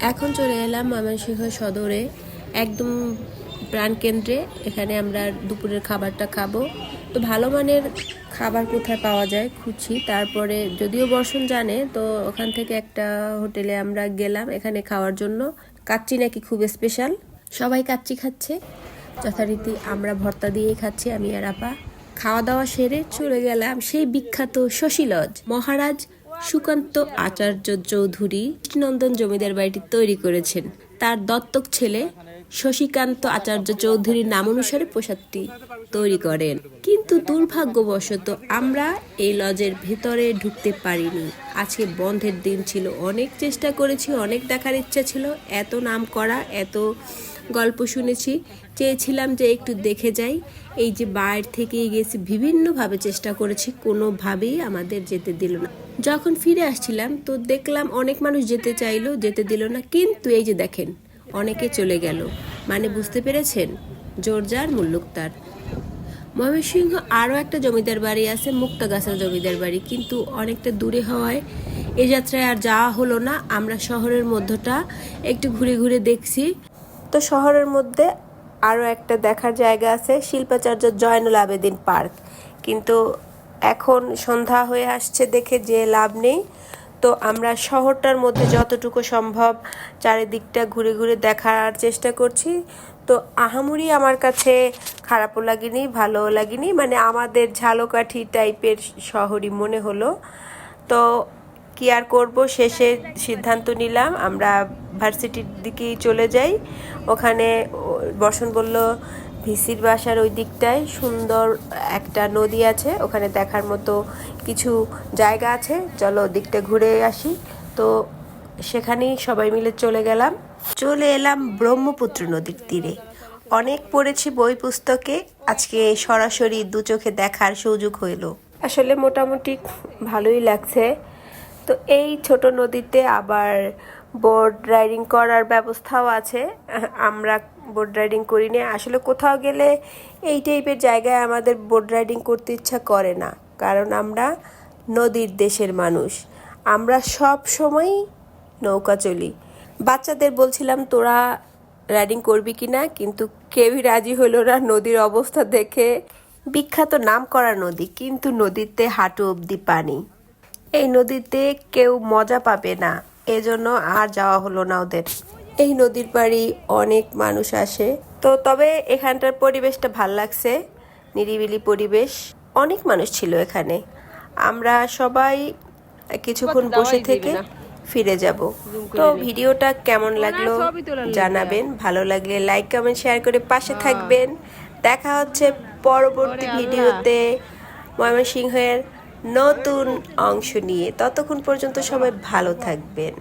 এখন চলে এলাম ময়মনসিংহ সদরে, একদম প্রাণকেন্দ্রে এখানে আমরা দুপুরের খাবারটা খাব। তো ভালো মানের খাবার কোথায় পাওয়া যায় খুঁজছি। তারপরে যদিও বর্ষণ জানে, তো ওখান থেকে একটা হোটেলে আমরা গেলাম এখানে খাওয়ার জন্য। কাচ্চি নাকি খুব স্পেশাল সবাই কাচ্চি খাচ্ছে। যথারীতি আমরা ভর্তা দিয়েই খাচ্ছি, আমি আর আপা। খাওয়া দাওয়া সেরে চলে গেলাম সেই বিখ্যাত শশী লজ মহারাজ সুকান্ত আচার্য চৌধুরী নন্দন জমিদার বাড়িটি তৈরি করেছেন। তার দত্তক ছেলে শশীকান্ত আচার্য চৌধুরীর নাম অনুসারে প্রসাদটি তৈরি করেন। কিন্তু দুর্ভাগ্যবশত আমরা এই লজের ভেতরে ঢুকতে পারিনি। আজকে বন্ধের দিন ছিল, অনেক চেষ্টা করেছি, অনেক দেখার ইচ্ছা ছিল, এত নাম করা, এত গল্প শুনেছি। চেয়েছিলাম যে একটু দেখে যাই। এই যে বাইরে থেকেই গেছি বিভিন্নভাবে চেষ্টা করেছি, কোনোভাবেই আমাদের যেতে দিল না। যখন ফিরে আসছিলাম, তো দেখলাম অনেক মানুষ যেতে চাইলো, যেতে দিল না। কিন্তু এই যে দেখেন, অনেকে চলে গেল। মানে বুঝতে পেরেছেন? জোরজার মুল্লুক তার। ময়মনসিংহ আরও একটা জমিদার বাড়ি আছে, মুক্তাগাছা জমিদার বাড়ি। কিন্তু অনেকটা দূরে হওয়ায় এ যাত্রায় আর যাওয়া হলো না। আমরা শহরের মধ্যটা একটু ঘুরে ঘুরে দেখছি। তো শহরের মধ্যে আরও একটা দেখার জায়গা আছে, শিল্পাচার্য জয়নুল আবেদিন পার্ক। কিন্তু এখন সন্ধ্যা হয়ে আসছে দেখে যে লাভ নেই। তো আমরা শহরটার মধ্যে যতটুকু সম্ভব চারিদিকটা ঘুরে ঘুরে দেখার চেষ্টা করছি। তো আহামুরি আমার কাছে খারাপও লাগেনি, ভালোও লাগেনি। মানে আমাদের ঝালকাঠি টাইপের শহরই মনে হলো। তো কি আর করব, শেষে সিদ্ধান্ত নিলাম, আমরা ভার্সিটির দিকেই চলে যাই। ওখানে বসন্ত বলল ভিসির বাসার ওই দিকটায় সুন্দর একটা নদী আছে, ওখানে দেখার মতো কিছু জায়গা আছে। চলো দিকটা ঘুরে আসি। তো সেখানেই সবাই মিলে চলে গেলাম। চলে এলাম ব্রহ্মপুত্র নদীর তীরে। অনেক পড়েছি বই পুস্তকে, আজকে সরাসরি দু চোখে দেখার সুযোগ হইল। আসলে মোটামুটি ভালোই লাগছে। তো এই ছোট নদীতে আবার বোট রাইডিং করার ব্যবস্থাও আছে। আমরা বোট রাইডিং করি না আসলে কোথাও গেলে এই টাইপের জায়গায় আমাদের বোট রাইডিং করতে ইচ্ছা করে না। কারণ আমরা নদীর দেশের মানুষ। আমরা সব সময় নৌকা চলি। বাচ্চাদের বলছিলাম, তোরা রাইডিং করবি কি না? কিন্তু কেউই রাজি হলো না নদীর অবস্থা দেখে। বিখ্যাত নাম করা নদী, কিন্তু নদীতে হাঁটু অবধি পানি। এই নদীতে কেউ মজা পাবে না। এজন্য আর যাওয়া হলো না ওদের। এই নদীর পাড়ি অনেক মানুষ আসে। তো তবে এখানটার পরিবেশটা ভালো লাগছে নিরিবিলি পরিবেশ অনেক মানুষ ছিল এখানে। আমরা সবাই কিছুক্ষণ বসে থেকে ফিরে যাব। তো ভিডিওটা কেমন লাগল জানাবেন। ভালো লাগলে লাইক কমেন্ট শেয়ার করে পাশে থাকবেন। দেখা হচ্ছে পরবর্তী ভিডিওতে ময়মনসিংহের নতুন অংশ নিয়ে। ততক্ষণ পর্যন্ত সবাই ভালো থাকবেন।